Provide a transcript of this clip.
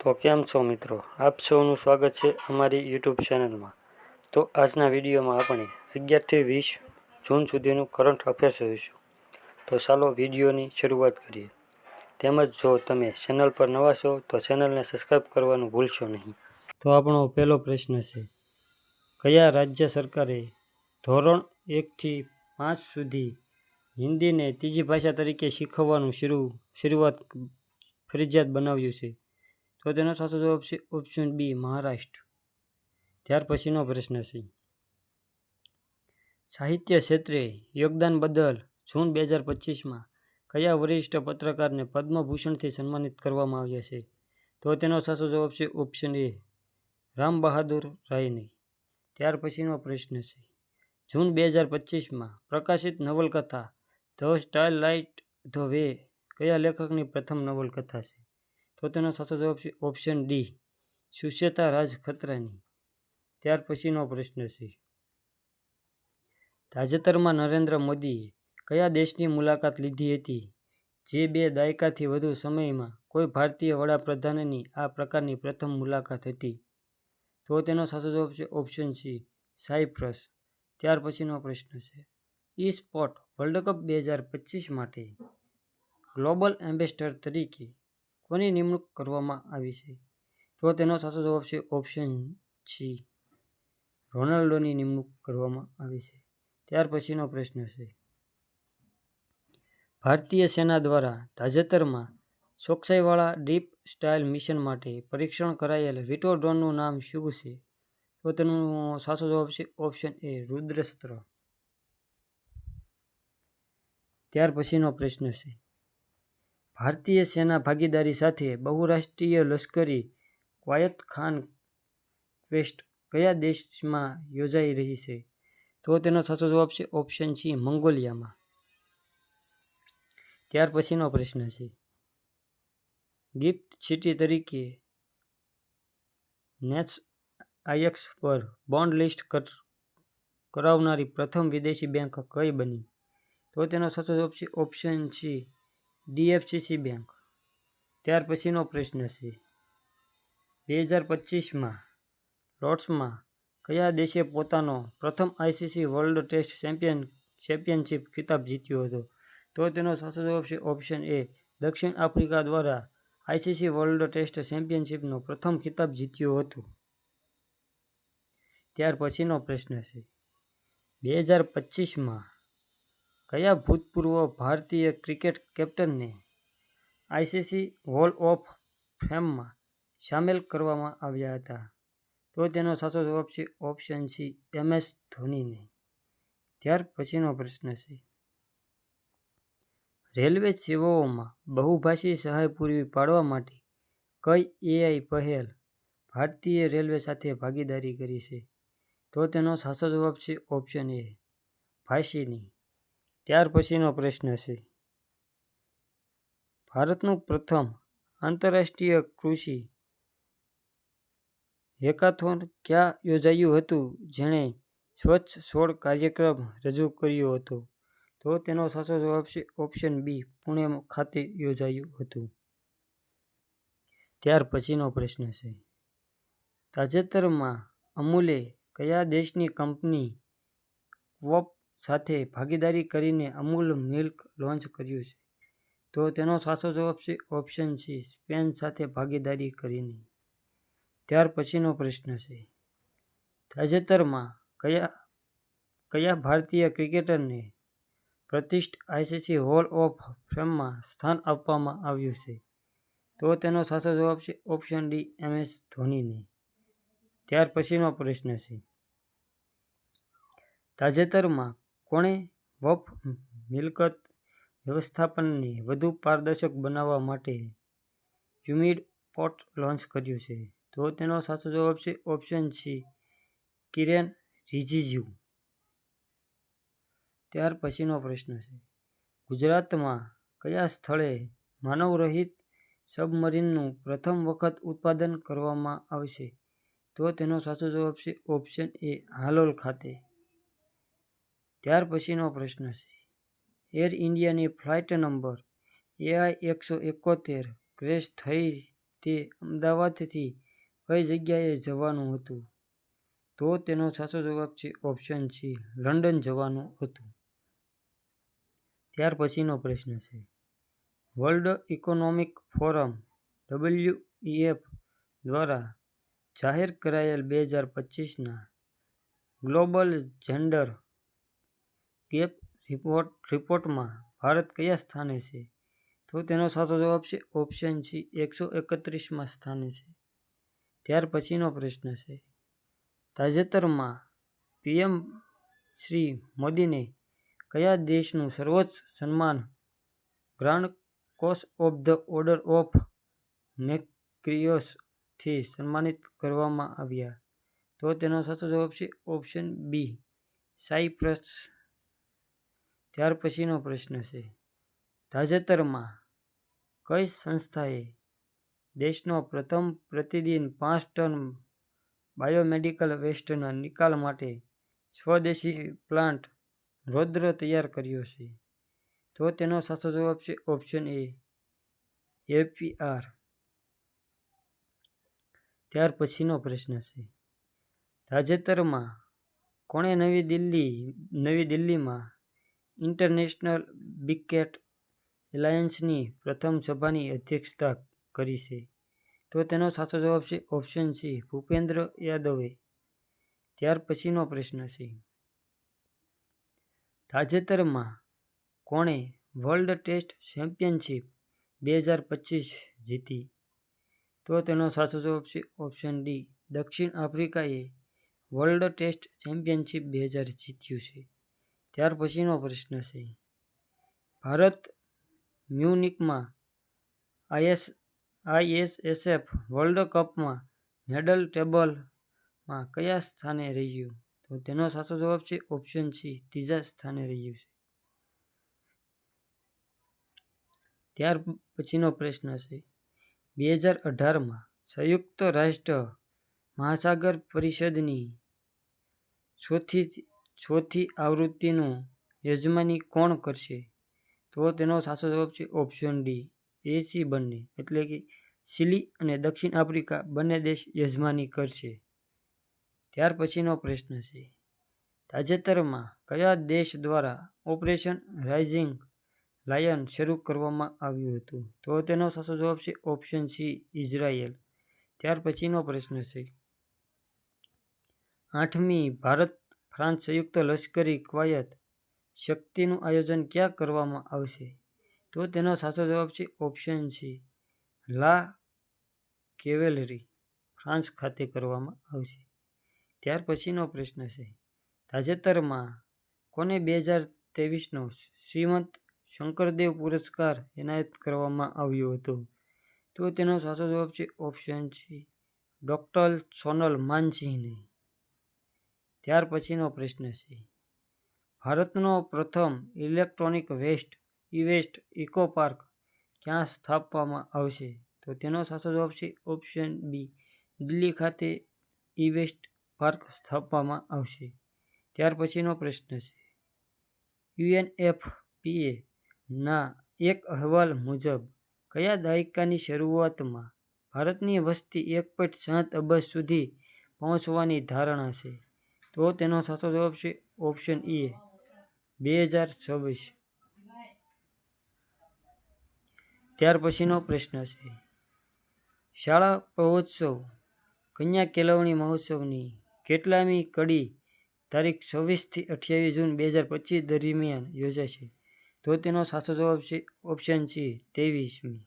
તો કેમ છો મિત્રો? આપ સૌનું સ્વાગત છે અમારી યુટ્યુબ ચેનલમાં તો આજના વિડીયોમાં આપણે અગિયારથી વીસ જૂન સુધીનું કરંટ અફેર્સ જોઈશું. તો ચાલો વિડીયોની શરૂઆત કરીએ. તેમજ જો તમે ચેનલ પર નવા છો, તો ચેનલને સબસ્ક્રાઈબ કરવાનું ભૂલશો નહીં. તો આપણો પહેલો પ્રશ્ન છે, કયા રાજ્ય સરકારે ધોરણ એકથી પાંચ સુધી હિન્દીને ત્રીજી ભાષા તરીકે શીખવવાનું શરૂ, શરૂઆત ફરજિયાત બનાવ્યું છે? તો તેનો સાચો જવાબ છે ઓપ્શન બી મહારાષ્ટ્ર. ત્યાર પછીનો પ્રશ્ન છે. સાહિત્ય ક્ષેત્રે યોગદાન બદલ જૂન બે હજાર પચીસમાં કયા વરિષ્ઠ પત્રકારને પદ્મભૂષણથી સન્માનિત કરવામાં આવ્યા છે? તો તેનો સાચો જવાબ છે ઓપ્શન એ રામ બહાદુર રાયને. ત્યાર પછીનો પ્રશ્ન છે. જૂન બે હજાર પચીસમાં પ્રકાશિત નવલકથા the style light the way કયા લેખકની પ્રથમ નવલકથા છે? તો તેનો સાચો જવાબ છે ઓપ્શન ડી સુચેતા રાજ ખત્રાની. ત્યાર પછીનો પ્રશ્ન છે, તાજેતરમાં નરેન્દ્ર મોદીએ કયા દેશની મુલાકાત લીધી હતી? જે બે દાયકાથી વધુ સમયમાં કોઈ ભારતીય વડાપ્રધાનની આ પ્રકારની પ્રથમ મુલાકાત હતી? તો તેનો સાચો જવાબ છે ઓપ્શન સી સાયપ્રસ. ત્યાર પછીનો પ્રશ્ન છે ઈ સ્પોટ વર્લ્ડ કપ બે હજાર પચીસ માટે ગ્લોબલ એમ્બેસડર તરીકે કોની નિમણૂક કરવામાં આવી છે? તો તેનો સાચો જવાબ છે ઓપ્શન સી રોનાલ્ડોની નિમણૂક કરવામાં આવી છે. ત્યાર પછીનો પ્રશ્ન છે. ભારતીય સેના દ્વારા તાજેતરમાં ચોકસાઈવાળા ડીપ સ્ટાઇલ મિશન માટે પરીક્ષણ કરાયેલ વિટો ડ્રોનનું નામ શું છે? તો તેનો સાચો જવાબ છે ઓપ્શન એ રુદ્રસ્ત્ર. ત્યાર પછીનો પ્રશ્ન છે. ભારતીય સેના ભાગીદારી સાથે બહુરાષ્ટ્રીય લશ્કરી ક્વાયત ખાન ક્વેસ્ટ કયા દેશમાં યોજાઈ રહી છે? તો તેનો સાચો જવાબ છે ઓપ્શન સી, મંગોલિયામાં. ત્યાર પછીનો પ્રશ્ન છે. ગિફ્ટ સિટી તરીકે નેટ્સ આઈએક્સ પર બોન્ડ લિસ્ટ કરાવનારી પ્રથમ વિદેશી બેંક કઈ બની? તો તેનો સાચો જવાબ છે ઓપ્શન સી ડીએફસીસી બેંક. ત્યાર પછીનો પ્રશ્ન છે, બે હજાર પચીસમાં લોર્ડ્સમાં કયા દેશે પોતાનો પ્રથમ ICC world test champion, championship ખિતાબ જીત્યો હતો? તો તેનો સાચો જવાબ છે ઓપ્શન એ, દક્ષિણ આફ્રિકા દ્વારા આઈસીસી વર્લ્ડ ટેસ્ટ ચેમ્પિયનશિપનો પ્રથમ ખિતાબ જીત્યો હતો. ત્યાર પછીનો પ્રશ્ન છે, બે હજાર પચીસમાં કયા ભૂતપૂર્વ ભારતીય ક્રિકેટ કેપ્ટનને આઈસીસી હોલ ઓફ ફેમમાં સામેલ કરવામાં આવ્યા હતા? તો તેનો સાચો જવાબ છે ઓપ્શન સી, એમ. એસ. ધોનીને. ત્યાર પછીનો પ્રશ્ન છે. રેલવે સેવાઓમાં બહુભાષી સહાય પૂરી પાડવા માટે કઈ એઆઈ પહેલ ભારતીય રેલવે સાથે ભાગીદારી કરી છે? તો તેનો સાચો જવાબ છે ઓપ્શન એ ભાષીની ત્યાર પછીનો પ્રશ્ન છે. ભારતનું પ્રથમ આંતરરાષ્ટ્રીય કૃષિ હેકાથોન ક્યાં યોજાયું હતું? જેણે સ્વચ્છ છોડ કાર્યક્રમ રજૂ કર્યો હતો. તો તેનો સાચો જવાબ છે ઓપ્શન બી, પુણે ખાતે યોજાયું હતું. ત્યાર પછીનો પ્રશ્ન છે. તાજેતરમાં અમૂલે કયા દેશની કંપની ક્વોપ સાથે ભાગીદારી કરીને અમૂલ મિલ્ક લોન્ચ કર્યું છે. તો તેનો સાચો જવાબ છે ઓપ્શન સી, સ્પેન સાથે ભાગીદારી કરીને. ત્યાર પછીનો પ્રશ્ન છે. તાજેતરમાં કયા કયા ભારતીય ક્રિકેટરને પ્રતિષ્ઠિત આઈસીસી હોલ ઓફ ફેમમાં સ્થાન આપવામાં આવ્યું છે? તો તેનો સાચો જવાબ છે ઓપ્શન ડી, એમ. એસ. ધોનીને. ત્યાર પછીનો પ્રશ્ન છે. તાજેતરમાં કોણે વફ, મિલકત વ્યવસ્થાપનને વધુ પારદર્શક બનાવવા માટે યુમિડ પોર્ટ લોન્ચ કર્યું છે? તો તેનો સાચો જવાબ છે ઓપ્શન સી, કિરેન રિજિજુ. ત્યાર પછીનો પ્રશ્ન છે. ગુજરાતમાં કયા સ્થળે માનવરહિત સબમરીનનું પ્રથમ વખત ઉત્પાદન કરવામાં આવશે? તો તેનો સાચો જવાબ છે ઓપ્શન એ, હાલોલ ખાતે. ત્યાર પછીનો પ્રશ્ન છે. એર ઇન્ડિયાની ફ્લાઇટ નંબર એઆઈ એકસો એકોતેર ક્રેશ થઈ તે અમદાવાદથી કઈ જગ્યાએ જવાનું હતું? તો તેનો સાચો જવાબ છે ઓપ્શન સી, લંડન જવાનું હતું. ત્યાર પછીનો પ્રશ્ન છે. વર્લ્ડ ઇકોનોમિક ફોરમ ડબલ્યુઈએફ દ્વારા જાહેર કરાયેલ બે હજાર પચીસના ગ્લોબલ જેન્ડર ગેપ રિપોર્ટ, રિપોર્ટમાં ભારત કયા સ્થાને છે? તો તેનો સાચો જવાબ છે ઓપ્શન સી, એકસો એકત્રીસમાં સ્થાને છે. ત્યાર પછીનો પ્રશ્ન છે, તાજેતરમાં પીએમ શ્રી મોદીને કયા દેશનું સર્વોચ્ચ સન્માન grand cross of the order of મેક્રિયોસથી સન્માનિત કરવામાં આવ્યા? તો તેનો સાચો જવાબ છે ઓપ્શન બી, સાયપ્રસ ત્યાર પછીનો પ્રશ્ન છે. તાજેતરમાં કઈ સંસ્થાએ દેશનો પ્રથમ પ્રતિદિન પાંચ ટન બાયોમેડિકલ વેસ્ટના નિકાલ માટે સ્વદેશી પ્લાન્ટ રૌદ્ર તૈયાર કર્યો છે? તો તેનો સાચો જવાબ છે ઓપ્શન એ એપીઆર. ત્યાર પછીનો પ્રશ્ન છે. તાજેતરમાં કોણે નવી દિલ્હી, નવી દિલ્હીમાં ઇન્ટરનેશનલ બિકેટ એલાયન્સની પ્રથમ સભાની અધ્યક્ષતા કરી છે. તો તેનો સાચો જવાબ છે ઓપ્શન સી, ભૂપેન્દ્ર યાદવે. ત્યાર પછીનો પ્રશ્ન છે. તાજેતરમાં કોણે વર્લ્ડ ટેસ્ટ ચેમ્પિયનશિપ બે હજાર પચીસ જીતી? તો તેનો સાચો જવાબ છે ઓપ્શન ડી, દક્ષિણ આફ્રિકાએ વર્લ્ડ ટેસ્ટ ચેમ્પિયનશિપ બે હજાર જીત્યું છે. ત્યાર પછીનો પ્રશ્ન છે. ભારત મ્યુનિકમાં આઈએસ, આઈએસએસએફ વર્લ્ડ કપમાં મેડલ ટેબલમાં કયા સ્થાને રહ્યું? તો તેનો સાચો જવાબ છે ઓપ્શન સી, ત્રીજા સ્થાને રહ્યું છે. ત્યાર પછીનો પ્રશ્ન છે. બે હજાર અઢારમાં સંયુક્ત રાષ્ટ્ર મહાસાગર પરિષદની ચોથી ચોથી આવૃત્તિનું યજમાની કોણ કરશે? તો તેનો સાચો જવાબ છે ઓપ્શન ડી એસી બંને. એટલે કે ચીલી અને દક્ષિણ આફ્રિકા બંને દેશ યજમાની કરશે. ત્યાર પછીનો પ્રશ્ન છે, તાજેતરમાં કયા દેશ દ્વારા ઓપરેશન રાઇઝિંગ લાયન શરૂ કરવામાં આવ્યું હતું? તો તેનો સાચો જવાબ છે ઓપ્શન સી ઇઝરાયેલ. ત્યાર પછીનો પ્રશ્ન છે, આઠમી ભારત ફ્રાન્સ સંયુક્ત લશ્કરી કવાયત શક્તિનું આયોજન ક્યાં કરવામાં આવશે? તો તેનો સાચો જવાબ છે ઓપ્શન સી. લા કેવેલરી, ફ્રાન્સ ખાતે કરવામાં આવશે. ત્યાર પછીનો પ્રશ્ન છે, તાજેતરમાં કોને બે હજાર ત્રેવીસનો શ્રીમંત શંકરદેવ પુરસ્કાર એનાયત કરવામાં આવ્યો હતો? તો તેનો સાચો જવાબ છે ઓપ્શન સી. ડૉક્ટર સોનલ માનસિંહને. ત્યાર પછીનો પ્રશ્ન છે. ભારતનો પ્રથમ electronic waste e waste eco park ક્યાં સ્થાપવામાં આવશે? તો તેનો સાચો જવાબ છે ઓપ્શન બી, દિલ્હી ખાતે ઇવેસ્ટ પાર્ક સ્થાપવામાં આવશે. ત્યાર પછીનો પ્રશ્ન છે. યુએનએફપીએ ના એક અહેવાલ મુજબ કયા દાયકાની શરૂઆતમાં ભારતની વસ્તી એક પોઈન્ટ સાત અબજ સુધી પહોંચવાની ધારણા છે? તો તેનો સાચો જવાબ છે ઓપ્શન એ બે હજાર છવ્વીસ. ત્યાર પછીનો પ્રશ્ન છે, શાળા પ્રવોત્સવ કન્યા કેળવણી મહોત્સવની કેટલામી કડી તારીખ છવ્વીસથી અઠ્યાવીસ જૂન બે હજાર પચીસ દરમિયાન યોજાશે? તો તેનો સાચો જવાબ છે ઓપ્શન સી ત્રેવીસમી.